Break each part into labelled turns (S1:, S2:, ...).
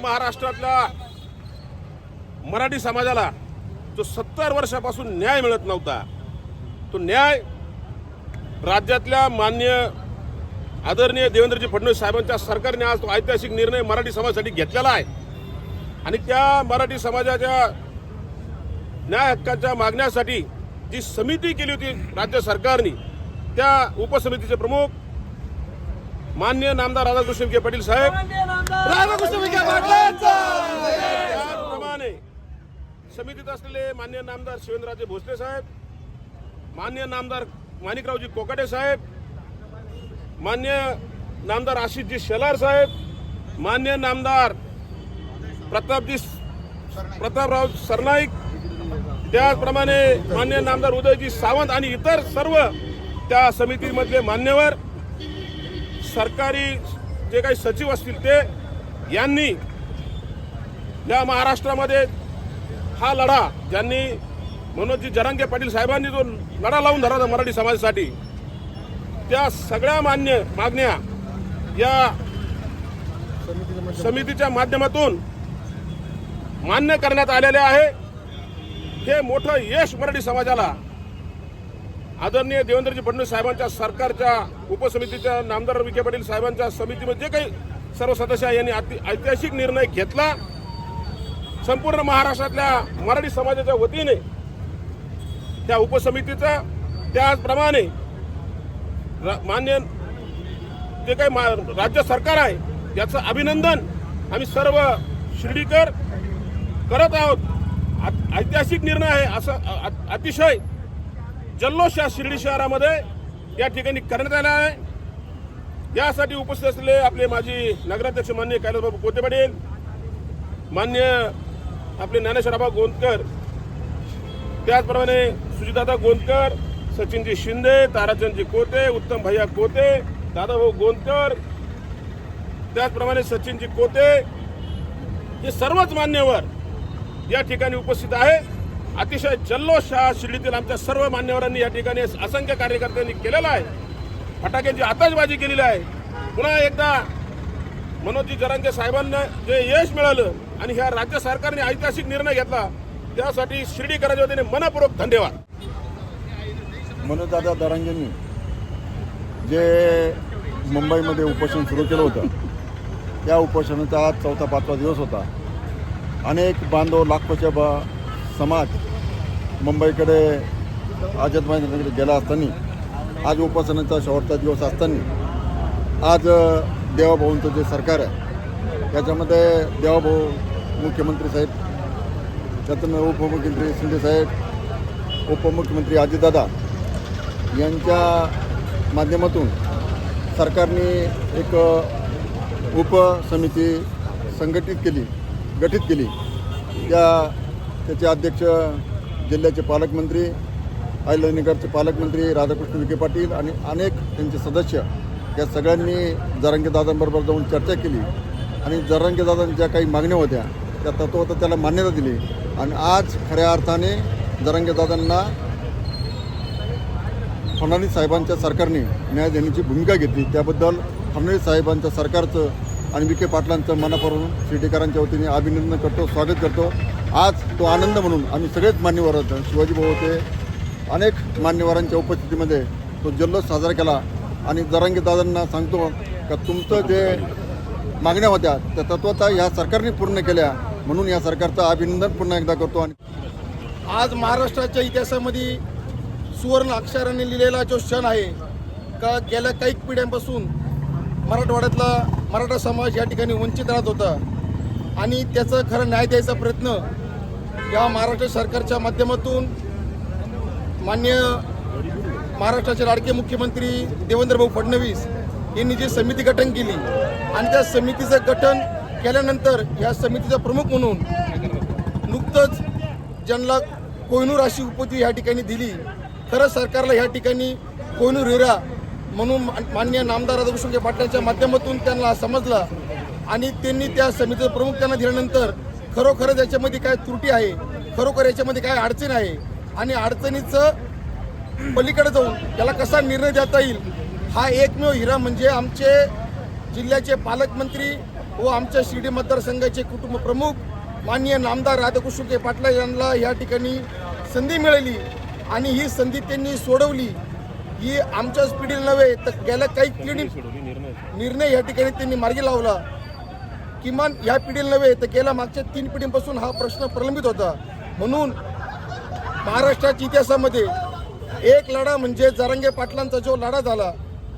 S1: महाराष्ट्रातल्या मराठी समाजाला जो सत्तर वर्षापासून न्याय मिळत नव्हता तो न्याय राज्यातल्या मान्य आदरणीय देवेंद्रजी फडणवीस साहेबांच्या सरकारने आज तो ऐतिहासिक निर्णय मराठी समाजासाठी घेतलेला आहे. आणि त्या मराठी समाजाच्या न्याय हक्काच्या मागण्यासाठी जी समिती केली होती राज्य सरकारने त्या उपसमितीचे प्रमुख मान्य नामदार राधाकृष्ण विखे पाटील साहेब
S2: राधाकृष्ण विखे पाटलांचा!
S1: त्याचप्रमाणे समितीत असलेले मान्य नामदार शिवेंद्रराजे भोसले साहेब मान्य नामदार माणिकरावजी कोकाटे साहेब मान्य नामदार आशिषजी शेलार साहेब मान्य नामदार प्रतापजी प्रतापराव सरनाईक त्याचप्रमाणे मान्य नामदार उदयजी सावंत आणि इतर सर्व त्या समितीमधले मान्यवर सरकारी जे काही सचिव असतील ते यांनी या महाराष्ट्रामध्ये हा लढा ज्यांनी मनोजी जरांगे पाटील साहेबांनी जो लढा लावून धरला मराठी समाजासाठी त्या सगळ्या मान्य मागण्या या समितीच्या माध्यमातून मान्य करण्यात आलेल्या आहे. हे मोठं यश मराठी समाजाला आदरणीय देवेंद्रजी फडणवीस साहेबांच्या सरकारच्या उपसमितीच्या नामदार विखे पाटील साहेबांच्या समितीमध्ये जे काही सर्व सदस्य यांनी अति- ऐतिहासिक निर्णय घेतला. संपूर्ण महाराष्ट्रातल्या मराठी समाजाच्या वतीने त्या उपसमितीचा त्याचप्रमाणे मान्य जे काही मा- राज्य सरकार आहे याचं अभिनंदन आम्ही सर्व शिर्डीकर करत आहोत. आ- ऐतिहासिक निर्णय आहे असं अतिशय जल्लोष या शिर्डी शहरामध्ये या ठिकाणी करण्यात आला आहे. यासाठी उपस्थित असलेले आपले माजी नगराध्यक्ष मान्य कैलासबाबू कोते पाटील मान्य आपले ज्ञानेश्वराबा गोंदकर त्याचप्रमाणे सुजितदादा गोंदकर सचिनजी शिंदे ताराचंदजी कोते उत्तम भैया कोते दादाभाऊ गोंदकर त्याचप्रमाणे सचिनजी कोते हे सर्वच मान्यवर या ठिकाणी उपस्थित आहे. अतिशय जल्लोष हा शिर्डीतील आमच्या सर्व मान्यवरांनी या ठिकाणी असंख्य कार्यकर्त्यांनी केलेला आहे. फटाक्यांची आताचबाजी केलेली आहे. पुन्हा एकदा मनोजी जरांगे साहेबांना जे यश मिळालं आणि ह्या राज्य सरकारने ऐतिहासिक निर्णय घेतला त्यासाठी शिर्डीकरांच्या वतीने मनपूर्वक धन्यवाद.
S3: मनोजदादा दरांगेंनी जे मुंबईमध्ये उपोषण सुरू केलं होतं त्या उपोषणाचा आज चौथा पाचवा दिवस होता. अनेक बांधव लाखोच्या बा समाज मुंबईकडे आझाद मैदानाकडे गेला असताना आज उपासनाचा शेवटचा दिवस असताना आज देवाभाऊंचं जे सरकार आहे त्याच्यामध्ये देवाभाऊ मुख्यमंत्री साहेब त्यातून उपमुख्यमंत्री शिंदेसाहेब उपमुख्यमंत्री अजितदादा यांच्या माध्यमातून सरकारने एक उपसमिती संघटित केली गठीत केली. त्या त्याचे अध्यक्ष जिल्ह्याचे पालकमंत्री अहिलनगरचे पालकमंत्री राधाकृष्ण विखे पाटील आणि अनेक त्यांचे सदस्य या सगळ्यांनी जरांगेदादांबरोबर जाऊन चर्चा केली. आणि जरांगेदादांच्या काही मागण्या होत्या त्या तत्वता त्याला मान्यता दिली. आणि आज खऱ्या अर्थाने जरांगेदादांना फडणवीस साहेबांच्या सरकारने न्याय देण्याची भूमिका घेतली. त्याबद्दल फडणवीस साहेबांच्या सरकारचं आणि विखे पाटलांचं मनापासून शिर्डीकरांच्या वतीने अभिनंदन करतो स्वागत करतो. आज तो आनंद म्हणून आम्ही सगळेच मान्यवर आहोत. शिवाजी भाऊ होते अनेक मान्यवरांच्या उपस्थितीमध्ये तो जल्लोष साजरा केला. आणि जरांगे दादांना सांगतो का तुमचं जे मागण्या होत्या त्या तत्वता ह्या सरकारने पूर्ण केल्या. म्हणून या सरकारचं अभिनंदन पुन्हा एकदा करतो. आणि
S2: आज महाराष्ट्राच्या इतिहासामध्ये सुवर्ण अक्षराने लिहिलेला जो क्षण आहे का गेल्या काही पिढ्यांपासून मराठवाड्यातला मराठा समाज या ठिकाणी वंचित राहत होता. आणि त्याचं खरं न्याय द्यायचा प्रयत्न या महाराष्ट्र सरकारच्या माध्यमातून मान्य महाराष्ट्राचे लाडके मुख्यमंत्री देवेंद्रभाऊ फडणवीस यांनी जी समिती गठन केली आणि त्या समितीचं गठन केल्यानंतर या समितीचा प्रमुख म्हणून नुकतंच ज्यांना कोहिनूर अशी उपती या ठिकाणी दिली खरं सरकारला या ठिकाणी कोहिनूर हिरा म्हणून मान्य नामदार राधाकृष्ण पाटलांच्या माध्यमातून त्यांना समजला आणि त्यांनी त्या समितीचं प्रमुख त्यांना दिल्यानंतर खरोखरच याच्यामध्ये काय त्रुटी आहे खरोखर याच्यामध्ये काय अडचण आहे आणि अडचणीचं पलीकडे जाऊन त्याला कसा निर्णय देता येईल हा एकमेव हिरा म्हणजे आमचे जिल्ह्याचे पालकमंत्री व आमच्या शिर्डी मतदारसंघाचे कुटुंब प्रमुख माननीय नामदार राधाकृष्ण पाटला यांना या ठिकाणी संधी मिळाली आणि ही संधी त्यांनी सोडवली. ही आमच्याच पिढीला नव्हे तर गेल्या काही पिढी निर्णय या ठिकाणी त्यांनी मार्गी लावला. किमान या पिढीला नव्हे तर गेल्या मागच्या तीन पिढींपासून हा प्रश्न प्रलंबित होता. म्हणून महाराष्ट्राच्या इतिहासामध्ये एक लढा म्हणजे जरांगे पाटलांचा जो लढा झाला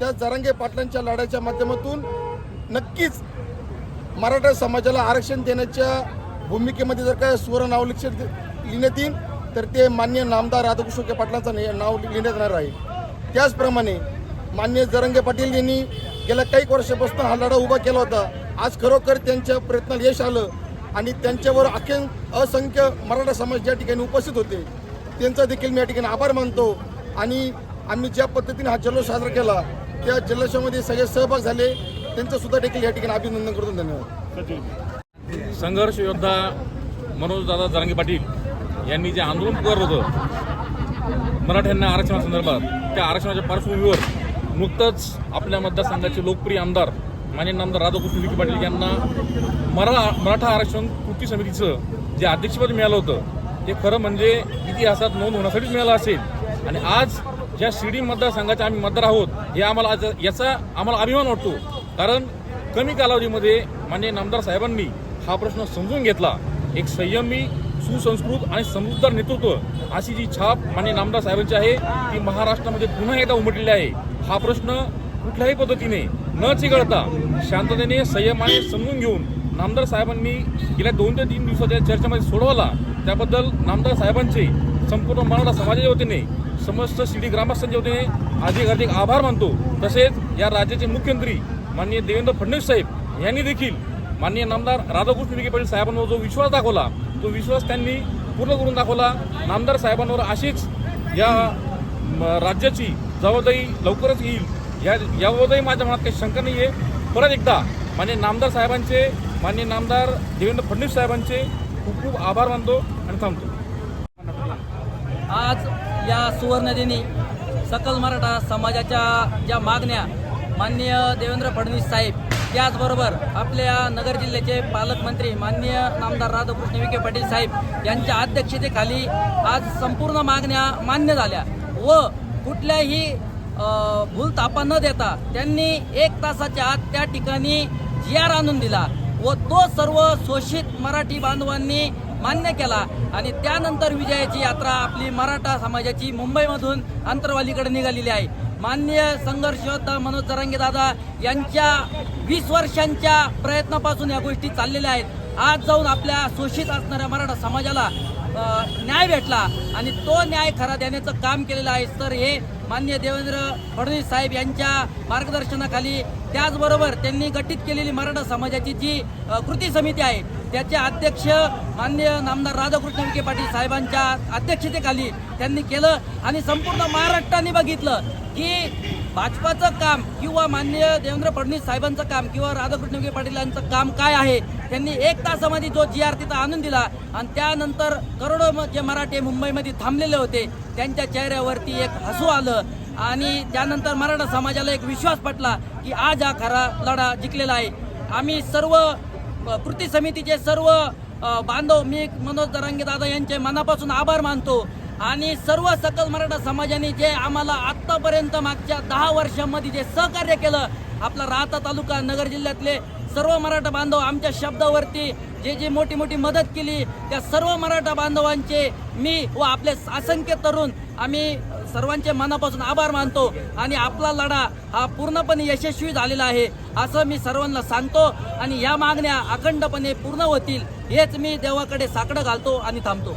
S2: त्या जरांगे पाटलांच्या लढ्याच्या माध्यमातून नक्कीच मराठा समाजाला आरक्षण देण्याच्या भूमिकेमध्ये जर काय सुवर्ण नाव लिक्षित लिहिण्यात येईल तर ते मान्य नामदार राधाकृष्ण पाटलांचं ने- नाव लिहिण्यात येणार आहे. त्याचप्रमाणे मान्य जरंगे पाटील यांनी गेल्या काही वर्षापासून हा लढा उभा केला होता. आज खरोखर त्यांच्या प्रयत्नाला यश आलं आणि त्यांच्यावर अखेर असंख्य मराठा समाज या ठिकाणी उपस्थित होते. त्यांचा देखील मी या ठिकाणी आभार मानतो. आणि आम्ही ज्या पद्धतीने हा जल्लोष साजरा केला त्या जल्लोषामध्ये सगळे सहभाग झाले. त्यांचं सुद्धा देखील या ठिकाणी अभिनंदन करतो. धन्यवाद.
S4: संघर्ष योद्धा मनोजदादा जरांगे पाटील यांनी जे आंदोलन पुकारलं होतं मराठ्यांना आरक्षणासंदर्भात त्या आरक्षणाच्या पार्श्वभूमीवर नुकतंच आपल्या मतदारसंघाचे लोकप्रिय आमदार मान्य आमदार राधाकृष्ण विखे पाटील यांना मरा मराठा आरक्षण कृती समितीचं जे अध्यक्षपद मिळालं होतं ते खरं म्हणजे इतिहासात नोंद होण्यासाठीच मिळालं असेल. आणि आज ज्या शिर्डी मतदारसंघाचे आम्ही मतदार आहोत हे आम्हाला आज याचा आम्हाला अभिमान वाटतो. कारण कमी कालावधीमध्ये मान्य नामदार साहेबांनी हा प्रश्न समजून घेतला. एक संयमी सुसंस्कृत आणि समजूतदार नेतृत्व अशी जी छाप मान्य नामदार साहेबांची आहे ती महाराष्ट्रामध्ये पुन्हा एकदा उमटलेली आहे. हा प्रश्न कुठल्याही पद्धतीने न चिघळता शांततेने संयमाने समजून घेऊन नामदार साहेबांनी गेल्या दोन ते तीन दिवसाच्या चर्चेमध्ये सोडवला त्याबद्दल नामदार साहेबांचे संपूर्ण मराठा समाजाच्या वतीने समस्त शिर्डी ग्रामस्थांच्या वतीने अधिक अधिक आभार मानतो. तसेच या राज्याचे मुख्यमंत्री माननीय देवेंद्र फडणवीस साहेब यांनी देखील माननीय नामदार राधाकृष्ण विखे पाटील साहेबांवर जो विश्वास दाखवला तो विश्वास त्यांनी पूर्ण करून दाखवला. नामदार साहेबांवर अशीच या म, राज्याची जबाबदारी लवकरच येईल. या याबाबतही माझ्या मनात काही शंका नाही आहे परत एकदा मान्य नामदार साहेबांचे मान्य नामदार देवेंद्र फडणवीस साहेबांचे खूप आभार मानतो आणि थांबतो.
S5: आज या सुवर्णदिनी सकल मराठा समाजाच्या ज्या मागण्या माननीय देवेंद्र फडणवीस साहेब त्याचबरोबर आपल्या नगर जिल्ह्याचे पालकमंत्री माननीय नामदार राधाकृष्ण विखे पाटील साहेब यांच्या अध्यक्षतेखाली आज संपूर्ण मागण्या मान्य झाल्या व कुठल्याही भूलतापा न देता त्यांनी एक तासाच्या आत त्या ठिकाणी जी आर आणून दिला. व तो सर्व शोषित मराठी बांधवांनी मान्य केला. आणि त्यानंतर विजयाची यात्रा आपली मराठा समाजाची मुंबईमधून अंतरवालीकडे निघालेली आहे. मान्य संघर्ष मनोज जरांगे दादा यांच्या वीस वर्षांच्या प्रयत्नापासून या गोष्टी चाललेल्या आहेत. आज जाऊन आपल्या शोषित असणाऱ्या मराठा समाजाला न्याय भेटला. आणि तो न्याय खरा देण्याचं काम केलेलं आहे. तर हे मान्य देवेंद्र फडणवीस साहेब यांच्या मार्गदर्शनाखाली त्याचबरोबर त्यांनी गठीत केलेली मराठा समाजाची जी कृती समिती आहे त्याचे अध्यक्ष मान्य नामदार राधाकृष्ण विखे पाटील साहेबांच्या अध्यक्षतेखाली त्यांनी केलं आणि संपूर्ण महाराष्ट्राने बघितलं की भाजपाचं काम किंवा माननीय देवेंद्र फडणवीस साहेबांचं काम किंवा राधाकृष्ण विखे पाटील यांचं काम काय आहे? त्यांनी एक तासामध्ये जो जी आर तिथं आणून दिला आणि त्यानंतर करोडो जे मराठे मुंबईमध्ये थांबलेले होते त्यांच्या चेहऱ्यावरती एक हसू आलं आणि त्यानंतर मराठा समाजाला एक विश्वास पटला की आज हा खरा लढा जिंकलेला आहे. आम्ही सर्व कृती समितीचे सर्व बांधव मी मनोज दरांगे दादा यांचे मनापासून आभार मानतो. आणि सर्व सकल मराठा समाजाने जे आम्हाला आत्तापर्यंत मागच्या दहा वर्षांमध्ये जे सहकार्य केलं आपला राहता तालुका नगर जिल्ह्यातले सर्व मराठा बांधव आमच्या शब्दावरती जे जे मोठी मोठी मदत केली त्या सर्व मराठा बांधवांचे मी व आपले असंख्य तरुण आम्ही सर्वांचे मनापासून आभार मानतो आणि आपला लढा हा पूर्णपणे यशस्वी झालेला आहे असं मी सर्वांना सांगतो आणि या मागण्या अखंडपणे पूर्ण होतील हेच मी देवाकडे साकडं घालतो आणि थांबतो.